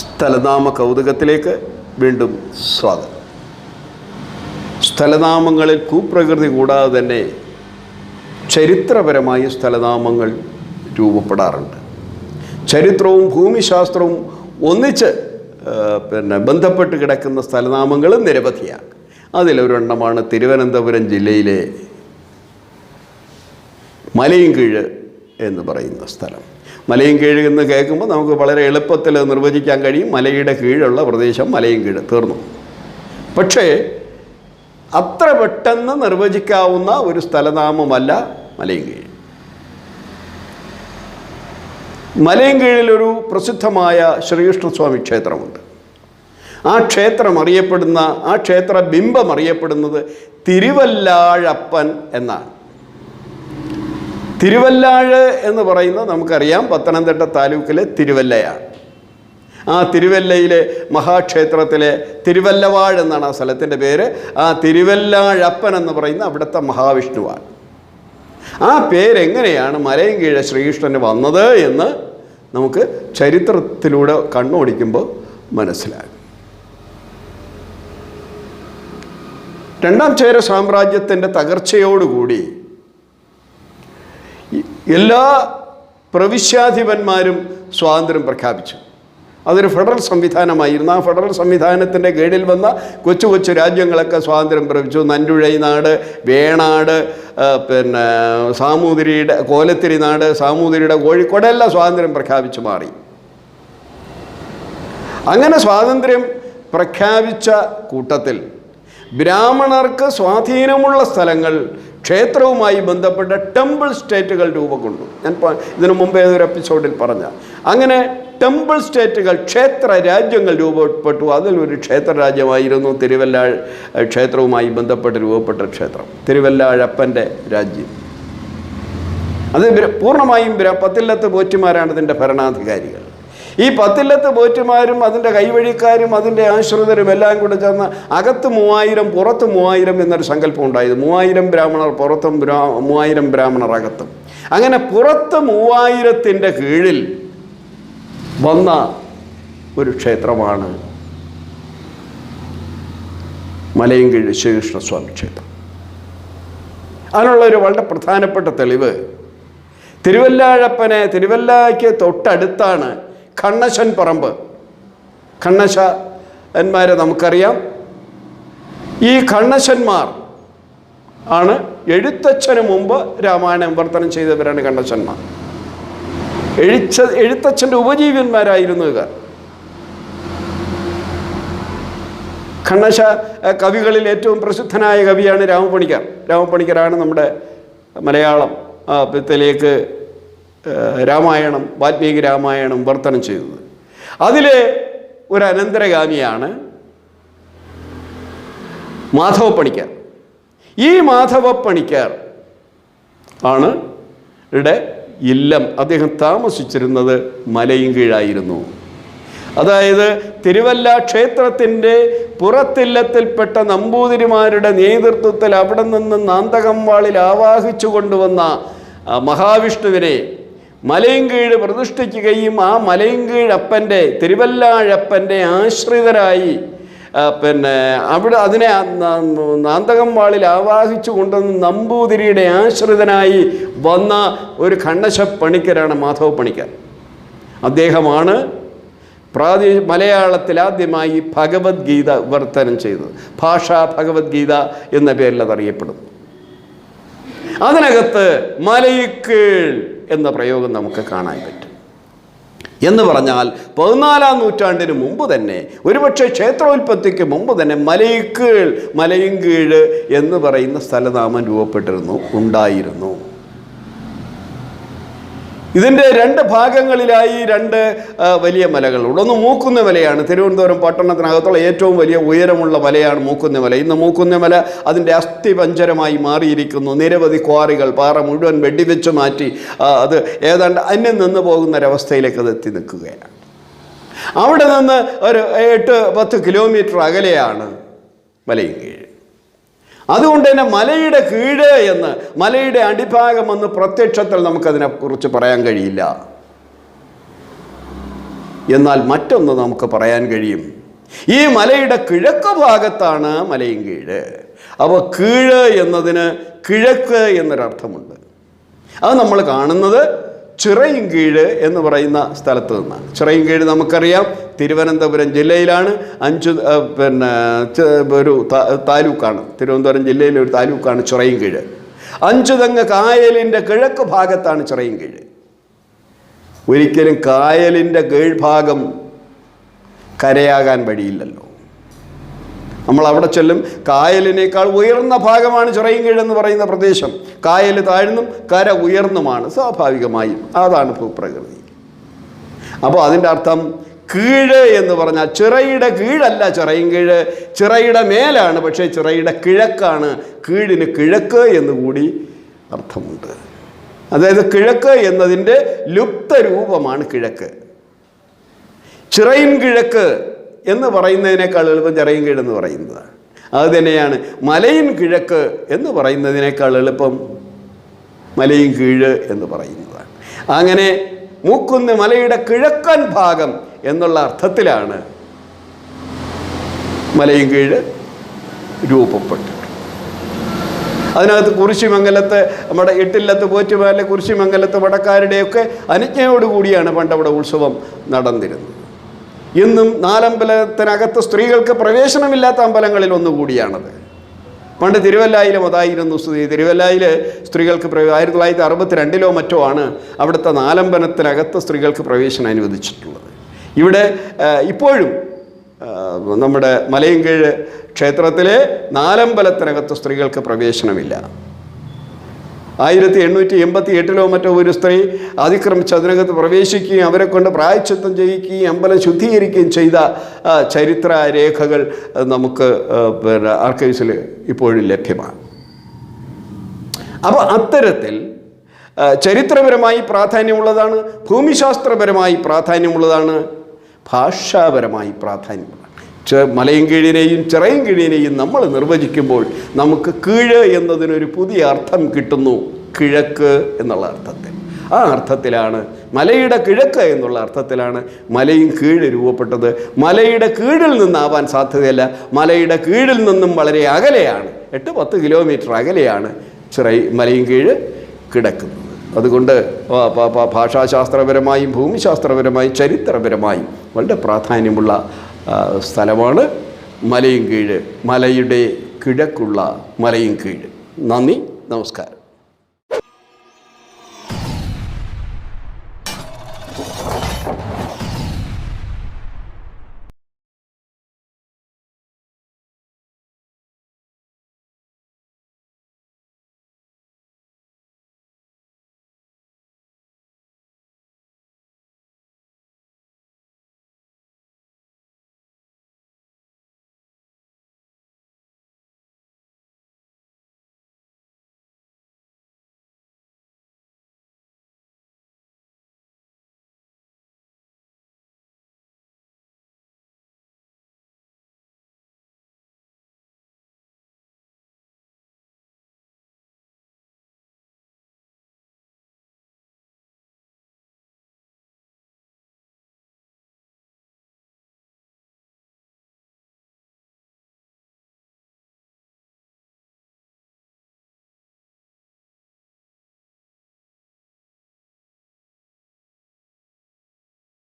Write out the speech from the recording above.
സ്ഥലനാമ കൗതുകത്തിലേക്ക് വീണ്ടും സ്വാഗതം. സ്ഥലനാമങ്ങളിൽ കൂപ്രകൃതി കൂടാതെ തന്നെ ചരിത്രപരമായ സ്ഥലനാമങ്ങൾ രൂപപ്പെടാറുണ്ട്. ചരിത്രവും ഭൂമിശാസ്ത്രവും ഒന്നിച്ച് പിന്നെ ബന്ധപ്പെട്ട് കിടക്കുന്ന സ്ഥലനാമങ്ങളും നിരവധിയാണ്. അതിലൊരെണ്ണമാണ് തിരുവനന്തപുരം ജില്ലയിലെ മലയൻകീഴ് എന്ന് പറയുന്ന സ്ഥലം. മലയൻകീഴ് എന്ന് കേൾക്കുമ്പോൾ നമുക്ക് വളരെ എളുപ്പത്തിൽ നിർവചിക്കാൻ കഴിയും. മലയുടെ കീഴുള്ള പ്രദേശം മലയും കീഴ് തീർന്നു. പക്ഷേ അത്ര പെട്ടെന്ന് നിർവചിക്കാവുന്ന ഒരു സ്ഥലനാമമല്ല മലയും കീഴ്. മലയും കീഴിലൊരു പ്രസിദ്ധമായ ശ്രീകൃഷ്ണസ്വാമി ക്ഷേത്രമുണ്ട്. ആ ക്ഷേത്രം അറിയപ്പെടുന്ന ആ ക്ഷേത്ര ബിംബം അറിയപ്പെടുന്നത് തിരുവല്ലാഴപ്പൻ എന്നാണ്. തിരുവല്ലാഴ് എന്ന് പറയുന്നത് നമുക്കറിയാം പത്തനംതിട്ട താലൂക്കിലെ തിരുവല്ലയാണ്. ആ തിരുവല്ലയിലെ മഹാക്ഷേത്രത്തിലെ തിരുവല്ലവാഴ് എന്നാണ് ആ സ്ഥലത്തിന്റെ പേര്. ആ തിരുവല്ലാഴപ്പൻ എന്ന് പറയുന്ന അവിടുത്തെ മഹാവിഷ്ണുവാണ്. ആ പേരെങ്ങനെയാണ് മലയും കീഴെ ശ്രീകൃഷ്ണന് വന്നത് എന്ന് നമുക്ക് ചരിത്രത്തിലൂടെ കണ്ണോടിക്കുമ്പോൾ മനസ്സിലാകും. രണ്ടാം ചേര സാമ്രാജ്യത്തിന്റെ തകർച്ചയോടുകൂടി എല്ലാ പ്രവിശ്യാധിപന്മാരും സ്വാതന്ത്ര്യം പ്രഖ്യാപിച്ചു. അതൊരു ഫെഡറൽ സംവിധാനമായിരുന്നു. ആ ഫെഡറൽ സംവിധാനത്തിന്റെ കീഴിൽ വന്ന കൊച്ചു കൊച്ചു രാജ്യങ്ങളൊക്കെ സ്വാതന്ത്ര്യം പ്രഖ്യാപിച്ചു നൻറുഴൈ നാട് വേണാട് പിന്നെ സാമൂതിരിയുടെ കോലത്തിരി നാട് സാമൂതിരിയുടെ കോഴിക്കോട് എല്ലാം സ്വാതന്ത്ര്യം പ്രഖ്യാപിച്ചു മാറി. അങ്ങനെ സ്വാതന്ത്ര്യം പ്രഖ്യാപിച്ച കൂട്ടത്തിൽ ബ്രാഹ്മണർക്ക് സ്വാധീനമുള്ള സ്ഥലങ്ങൾ ക്ഷേത്രവുമായി ബന്ധപ്പെട്ട ടെമ്പിൾ സ്റ്റേറ്റുകൾ രൂപം കൊണ്ടു ഞാൻ ഇതിനു മുമ്പ് ഏതൊരു എപ്പിസോഡിൽ പറഞ്ഞ. അങ്ങനെ ടെമ്പിൾ സ്റ്റേറ്റുകൾ ക്ഷേത്ര രാജ്യങ്ങൾ രൂപപ്പെട്ടു. അതിലൊരു ക്ഷേത്ര രാജ്യമായിരുന്നു തിരുവല്ലാഴ് ക്ഷേത്രവുമായി ബന്ധപ്പെട്ട് രൂപപ്പെട്ട ക്ഷേത്രം. തിരുവല്ലാഴപ്പന്റെ രാജ്യം. അത് പൂർണമായും പത്തില്ലത്ത് പോറ്റിമാരാണ് ഇതിന്റെ ഭരണാധികാരികൾ. ഈ പത്തില്ലത്ത് പോറ്റുമാരും അതിന്റെ കൈവഴിക്കാരും അതിന്റെ ആശ്രിതരും എല്ലാം കൂടെ ചേർന്ന് അകത്ത് മൂവായിരം പുറത്ത് മൂവായിരം എന്നൊരു സങ്കല്പം ഉണ്ടായത്. മൂവായിരം ബ്രാഹ്മണർ പുറത്തും മൂവായിരം ബ്രാഹ്മണർ അകത്തും. അങ്ങനെ പുറത്ത് മൂവായിരത്തിന്റെ കീഴിൽ വന്ന ഒരു ക്ഷേത്രമാണ് മലയൻകീഴ് ശ്രീകൃഷ്ണസ്വാമി ക്ഷേത്രം. അതിനുള്ള ഒരു വളരെ പ്രധാനപ്പെട്ട തെളിവ് തിരുവല്ലാഴപ്പനെ തിരുവല്ലായ്ക്ക് തൊട്ടടുത്താണ് കണ്ണശൻ പറമ്പ്. കണ്ണശന്മാരെ നമുക്കറിയാം. ഈ കണ്ണശന്മാർ ആണ് എഴുത്തച്ഛന് മുമ്പ് രാമായണം വിവർത്തനം ചെയ്തവരാണ് കണ്ണശന്മാർ. എഴുച്ച എഴുത്തച്ഛന്റെ ഉപജീവന്മാരായിരുന്നു ഇവർ. കണ്ണശ കവികളിൽ ഏറ്റവും പ്രസിദ്ധനായ കവിയാണ് രാമപണിക്കർ രാമപണിക്കരാണ് നമ്മുടെ മലയാളം ത്തിലേക്ക് രാമായണം വാൽമീകി രാമായണം വർത്തനം ചെയ്തത് അതിലെ ഒരു അനന്തരഗാമിയാണ് മാധവ പണിക്കർ ഈ മാധവ പണിക്കർ ആണ് ഇവിടെ ഇല്ലം. അദ്ദേഹം താമസിച്ചിരുന്നത് മലയും കീഴായിരുന്നു. അതായത് തിരുവല്ല ക്ഷേത്രത്തിന്റെ പുറത്തില്ലത്തിൽപ്പെട്ട നമ്പൂതിരിമാരുടെ നേതൃത്വത്തിൽ അവിടെ നിന്ന് നാന്തകംവാളിൽ ആവാഹിച്ചു കൊണ്ടുവന്ന മഹാവിഷ്ണുവിനെ മലയൻകീഴ് പ്രതിഷ്ഠിക്കുകയും ആ മലയൻകീഴപ്പന്റെ തിരുവല്ലാഴപ്പന്റെ ആശ്രിതരായി പിന്നെ അവിടെ അതിനെ നാന്തകം വാളിൽ ആവാഹിച്ചു കൊണ്ടുവന്ന് നമ്പൂതിരിയുടെ ആശ്രിതനായി വന്ന ഒരു ഖണ്ഡശ പണിക്കരാണ് മാധവ പണിക്കർ. അദ്ദേഹമാണ് പ്രാദേ മലയാളത്തിൽ ആദ്യമായി ഭഗവത്ഗീത വിവർത്തനം ചെയ്തത്. ഭാഷാ ഭഗവത്ഗീത എന്ന പേരിൽ അതറിയപ്പെടുന്നു. അതിനകത്ത് മലയിക്കീൾ എന്ന പ്രയോഗം നമുക്ക് കാണാൻ പറ്റും. എന്ന് പറഞ്ഞാൽ പതിനാലാം നൂറ്റാണ്ടിന് മുമ്പ് തന്നെ ഒരുപക്ഷെ ക്ഷേത്രോൽപ്പത്തിക്ക് മുമ്പ് തന്നെ മലയിക്കീഴ് മലയും കീഴ് എന്ന് പറയുന്ന സ്ഥലനാമം രൂപപ്പെട്ടിരുന്നു ഉണ്ടായിരുന്നു. ഇതിന്റെ രണ്ട് ഭാഗങ്ങളിലായി രണ്ട് വലിയ മലകളുണ്ട് ഒന്ന് മൂക്കുന്ന മലയാണ്. തിരുവനന്തപുരം പട്ടണത്തിനകത്തുള്ള ഏറ്റവും വലിയ ഉയരമുള്ള മലയാണ് മൂക്കുന്ന മല. ഇന്ന് മൂക്കുന്ന മല അതിന്റെ അസ്ഥിപഞ്ചരമായി മാറിയിരിക്കുന്നു. നിരവധി ക്വാറികൾ പാറ മുഴുവൻ വെടിവെച്ച് മാറ്റി അത് ഏതാണ്ട് അന്യം നിന്ന് പോകുന്ന ഒരവസ്ഥയിലേക്ക് അത് എത്തി നിൽക്കുകയാണ്. അവിടെ നിന്ന് ഒരു എട്ട് പത്ത് കിലോമീറ്റർ അകലെയാണ് മലയും അതുകൊണ്ട് തന്നെ മലയുടെ കീഴ് എന്ന് മലയുടെ അടിഭാഗം എന്ന് പ്രത്യക്ഷത്തിൽ നമുക്കതിനെ കുറിച്ച് പറയാൻ കഴിയില്ല. എന്നാൽ മറ്റൊന്ന് നമുക്ക് പറയാൻ കഴിയും. ഈ മലയുടെ കിഴക്ക് ഭാഗത്താണ് മലയും കീഴ്. അപ്പോൾ കീഴ് എന്നതിന് കിഴക്ക് എന്നൊരർത്ഥമുണ്ട്. അത് നമ്മൾ കാണുന്നത് ചിറയും കീഴ് എന്ന് പറയുന്ന സ്ഥലത്ത് നിന്നാണ്. ചിറയും കീഴ് നമുക്കറിയാം. തിരുവനന്തപുരം ജില്ലയിലാണ്. അഞ്ചു പിന്നെ ഒരു താലൂക്കാണ്. തിരുവനന്തപുരം ജില്ലയിലെ ഒരു താലൂക്കാണ് ചിറയും കീഴ്. അഞ്ചുതങ്ങ് കായലിന്റെ കിഴക്ക് ഭാഗത്താണ് ചിറയും കീഴ്. ഒരിക്കലും കായലിന്റെ കീഴ്ഭാഗം കരയാകാൻ വഴിയില്ലല്ലോ. നമ്മൾ അവിടെ ചെല്ലും. കായലിനേക്കാൾ ഉയർന്ന ഭാഗമാണ് ചിറയൻകീഴ് എന്ന് പറയുന്ന പ്രദേശം. കായൽ താഴ്ന്നും കര ഉയർന്നുമാണ് സ്വാഭാവികമായും. അതാണ് ഭൂപ്രകൃതി. അപ്പോൾ അതിന്റെ അർത്ഥം കീഴ് എന്ന് പറഞ്ഞാൽ ചിറയുടെ കീഴല്ല ചിറയൻകീഴ് ചിറയുടെ മേലാണ് പക്ഷേ ചിറയുടെ കിഴക്കാണ്. കീഴിന് കിഴക്ക് എന്ന് കൂടി അർത്ഥമുണ്ട്. അതായത് കിഴക്ക് എന്നതിന്റെ ലുപ്ത രൂപമാണ് കിഴക്ക്. ചിറയിൻ കിഴക്ക് എന്ന് പറയുന്നതിനേക്കാൾ എളുപ്പം ചിറയും കീഴെന്ന് പറയുന്നതാണ്. അത് തന്നെയാണ് മലയിൻ കിഴക്ക് എന്ന് പറയുന്നതിനേക്കാൾ എളുപ്പം മലയും കീഴ് എന്ന് പറയുന്നതാണ്. അങ്ങനെ മൂക്കുന്ന് മലയുടെ കിഴക്കൻ ഭാഗം എന്നുള്ള അർത്ഥത്തിലാണ് മലയും കീഴ് രൂപപ്പെട്ടത്. അതിനകത്ത് കുരിശിമംഗലത്ത് നമ്മുടെ എട്ടില്ലത്ത് പോറ്റുമാലെ കുരിശിമംഗലത്ത് വടക്കാരുടെയൊക്കെ അനുജ്ഞയോടുകൂടിയാണ് പണ്ടവിടെ ഉത്സവം നടന്നിരുന്നത്. ഇന്നും നാലമ്പലത്തിനകത്ത് സ്ത്രീകൾക്ക് പ്രവേശനമില്ലാത്ത അമ്പലങ്ങളിൽ ഒന്നുകൂടിയാണത്. പണ്ട് തിരുവല്ലായിലും അതായിരുന്നു സ്ഥിതി തിരുവല്ലായിൽ സ്ത്രീകൾക്ക് ആയിരത്തി തൊള്ളായിരത്തി അറുപത്തിരണ്ടിലോ മറ്റോ ആണ് അവിടുത്തെ നാലമ്പലത്തിനകത്ത് സ്ത്രീകൾക്ക് പ്രവേശനം അനുവദിച്ചിട്ടുള്ളത്. ഇവിടെ ഇപ്പോഴും നമ്മുടെ മലയൻകീഴ് ക്ഷേത്രത്തിലെ നാലമ്പലത്തിനകത്ത് സ്ത്രീകൾക്ക് പ്രവേശനമില്ല. ആയിരത്തി എണ്ണൂറ്റി എൺപത്തി എട്ടിലോ മറ്റോ ഒരു സ്ത്രീ അതിക്രമിച്ച് അതിനകത്ത് പ്രവേശിക്കുകയും അവരെ കൊണ്ട് പ്രായച്ചിത്തം ചെയ്യിക്കുകയും അമ്പലം ശുദ്ധീകരിക്കുകയും ചെയ്ത ചരിത്ര രേഖകൾ നമുക്ക് പിന്നെ ആർക്കൈവ്സിൽ ഇപ്പോഴും ലഭ്യമാണ്. അപ്പോൾ അത്തരത്തിൽ ചരിത്രപരമായി പ്രാധാന്യമുള്ളതാണ് ഭൂമിശാസ്ത്രപരമായി പ്രാധാന്യമുള്ളതാണ് ഭാഷാപരമായി ചെ- മലയും കീഴിനെയും ചിറയും കീഴിനെയും നമ്മൾ നിർവചിക്കുമ്പോൾ നമുക്ക് കീഴ് എന്നതിനൊരു പുതിയ അർത്ഥം കിട്ടുന്നു. കിഴക്ക് എന്നുള്ള അർത്ഥത്തിൽ. ആ അർത്ഥത്തിലാണ് മലയുടെ കിഴക്ക് എന്നുള്ള അർത്ഥത്തിലാണ് മലയും കീഴ് രൂപപ്പെട്ടത്. മലയുടെ കീഴിൽ നിന്നാവാൻ സാധ്യതയല്ല. മലയുടെ കീഴിൽ നിന്നും വളരെ അകലെയാണ്. എട്ട് പത്ത് കിലോമീറ്റർ അകലെയാണ് ചിറൈ മലയും കീഴ് കിടക്കുന്നത്. അതുകൊണ്ട് ഭാഷാശാസ്ത്രപരമായും ഭൂമിശാസ്ത്രപരമായും ചരിത്രപരമായും വളരെ പ്രാധാന്യമുള്ള സ്ഥലമാണ് മലയും കീഴ് മലയുടെ കിഴക്കുള്ള മലയും കീഴ്. നന്ദി നമസ്കാരം.